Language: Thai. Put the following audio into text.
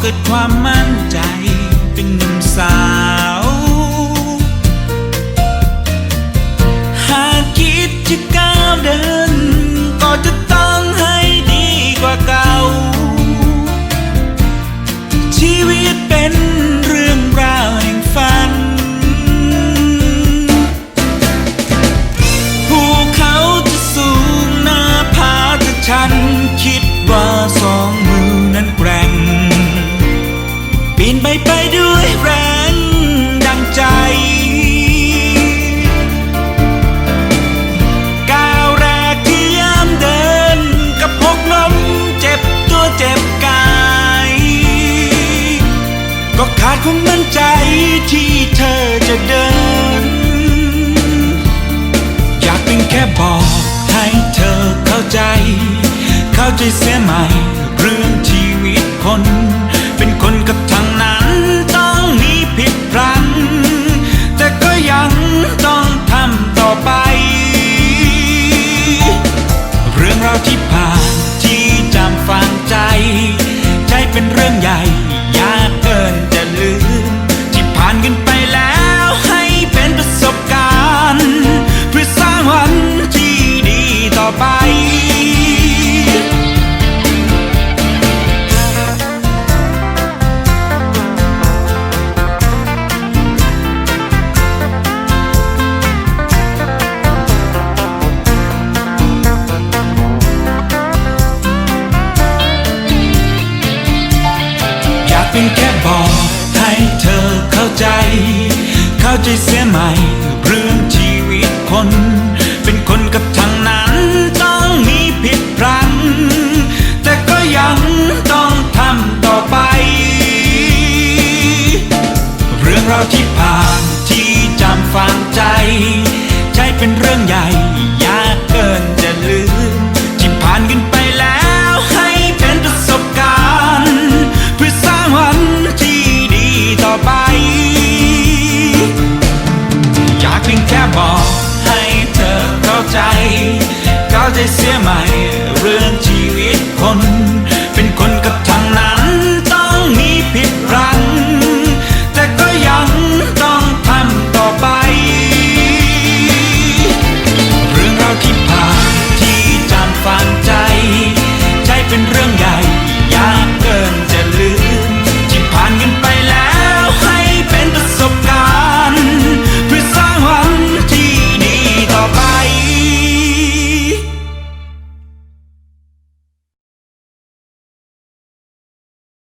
เกิดความมั่นใจเป็นหนุ่มสาว ปีนไปไปด้วยแรงดังใจ ก้าวแรกที่ยามเดินกับพกล้มเจ็บตัวเจ็บกาย ก็ขาดความมั่นใจที่เธอจะเดิน อยากเป็นแค่บอกให้เธอเข้าใจ เข้าใจเสียไหม่เรื่องชีวิตคน ไปอยากเป็นแค่บอกให้เธอเข้าใจ เข้าใจเสียไหมเรื่องชีวิตคน เป็นคนกับทั้ง ได้เสียใหม่เรื่องชีวิตคน